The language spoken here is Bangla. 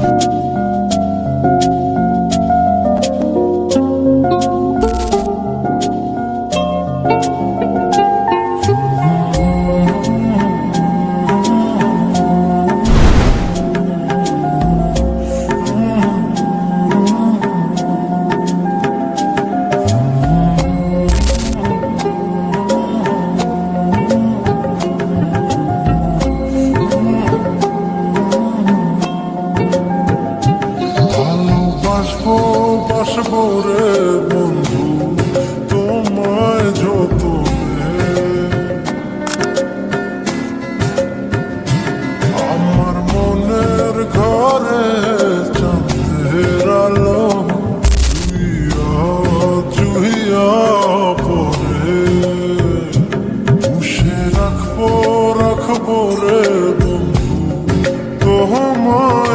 Thank বাসব রে বন্ধু, তোমায় যত আমার মনের ঘরে চাঁদের আলো চুহিয়া পরে পুষে রাখব রাখব রে বন্ধু তোমার